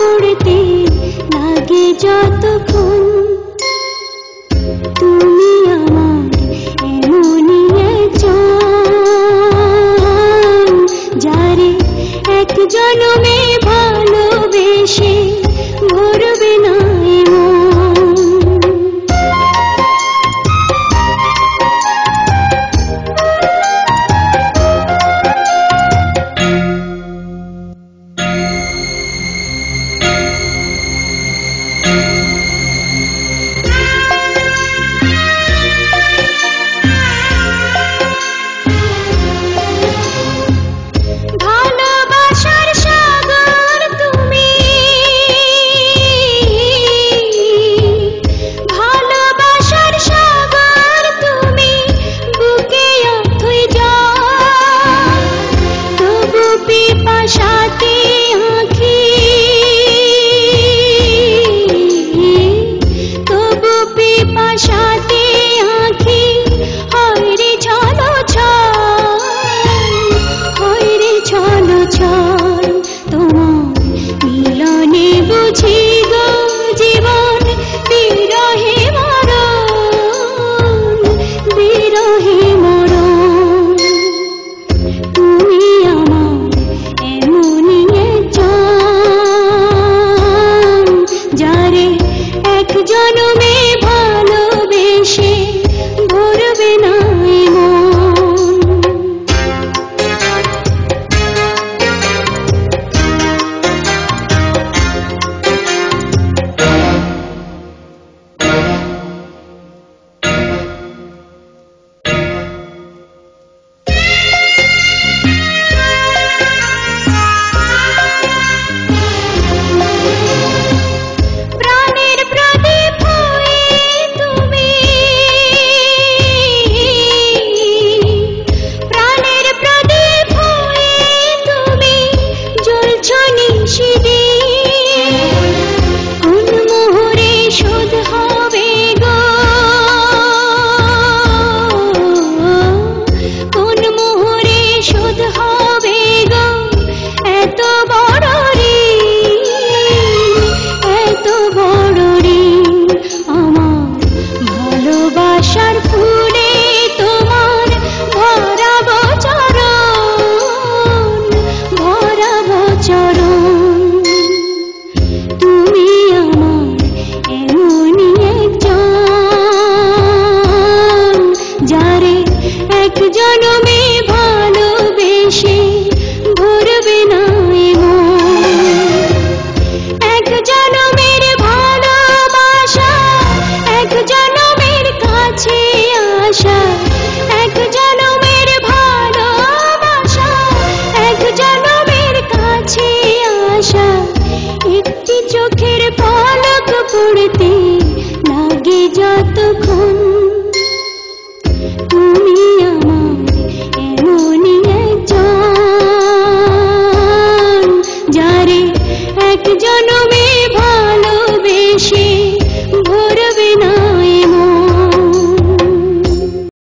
পড়তে লাগে যতক্ষণ। তুমি আমার এমনই একজন যারে এক জনমে ভালোবেসে ভোর উড়তে লাগে যতক্ষণ। তুমি আমার এমনই একজন যারে এক জনমে ভালোবেসে